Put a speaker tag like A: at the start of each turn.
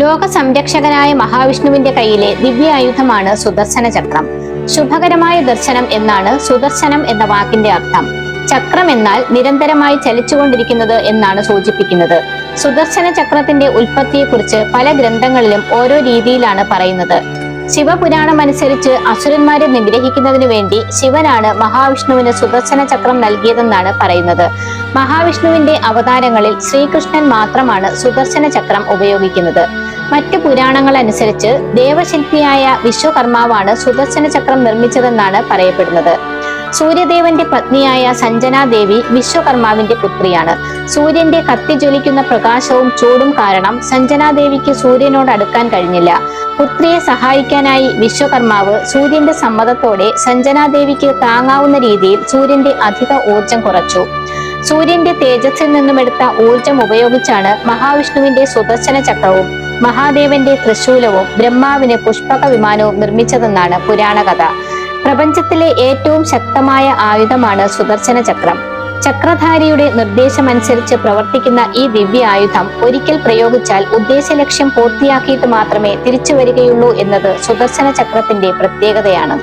A: ലോക സംരക്ഷകനായ മഹാവിഷ്ണുവിന്റെ കയ്യിലെ ദിവ്യായുധമാണ് സുദർശന ചക്രം. ശുഭകരമായ ദർശനം എന്നാണ് സുദർശനം എന്ന വാക്കിന്റെ അർത്ഥം. ചക്രം എന്നാൽ നിരന്തരമായി ചലിച്ചുകൊണ്ടിരിക്കുന്നത് എന്നാണ് സൂചിപ്പിക്കുന്നത്. സുദർശന ചക്രത്തിന്റെ ഉൽപ്പത്തിയെക്കുറിച്ച് പല ഗ്രന്ഥങ്ങളിലും ഓരോ രീതിയിലാണ് പറയുന്നത്. ശിവപുരാണം അനുസരിച്ച് അസുരന്മാരെ നിഗ്രഹിക്കുന്നതിനു വേണ്ടി ശിവനാണ് മഹാവിഷ്ണുവിന് സുദർശന ചക്രം നൽകിയതെന്നാണ് പറയുന്നത്. മഹാവിഷ്ണുവിന്റെ അവതാരങ്ങളിൽ ശ്രീകൃഷ്ണൻ മാത്രമാണ് സുദർശന ചക്രം ഉപയോഗിക്കുന്നത്. മറ്റു പുരാണങ്ങൾ അനുസരിച്ച് ദേവശില്പിയായ വിശ്വകർമാവാണ് സുദർശന ചക്രം നിർമ്മിച്ചതെന്നാണ് പറയപ്പെടുന്നത്. സൂര്യദേവന്റെ പത്നിയായ സഞ്ജനാദേവി വിശ്വകർമാവിന്റെ പുത്രിയാണ്. സൂര്യന്റെ കത്തി ജ്വലിക്കുന്ന പ്രകാശവും ചൂടും കാരണം സഞ്ജനാദേവിക്ക് സൂര്യനോട് അടുക്കാൻ കഴിഞ്ഞില്ല. പുത്രിയെ സഹായിക്കാനായി വിശ്വകർമാവ് സൂര്യന്റെ സമ്മതത്തോടെ സഞ്ജനാദേവിക്ക് താങ്ങാവുന്ന രീതിയിൽ സൂര്യന്റെ അധിക ഊർജം കുറച്ചു. സൂര്യന്റെ തേജസ്സിൽ നിന്നും എടുത്ത ഊർജം ഉപയോഗിച്ചാണ് മഹാവിഷ്ണുവിന്റെ സുദർശന ചക്രവും മഹാദേവന്റെ തൃശൂലവും ബ്രഹ്മാവിന് പുഷ്പക വിമാനവും നിർമ്മിച്ചതെന്നാണ് പുരാണകഥ പ്രപഞ്ചത്തിലെ ഏറ്റവും ശക്തമായ ആയുധമാണ് സുദർശന ചക്രം. ചക്രധാരിയുടെ നിർദ്ദേശമനുസരിച്ച് പ്രവർത്തിക്കുന്ന ഈ ദിവ്യ ആയുധം ഒരിക്കൽ പ്രയോഗിച്ചാൽ ഉദ്ദേശ ലക്ഷ്യം പൂർത്തിയാക്കിയിട്ട് മാത്രമേ തിരിച്ചു വരികയുള്ളൂ എന്നത് സുദർശന ചക്രത്തിന്റെ പ്രത്യേകതയാണ്.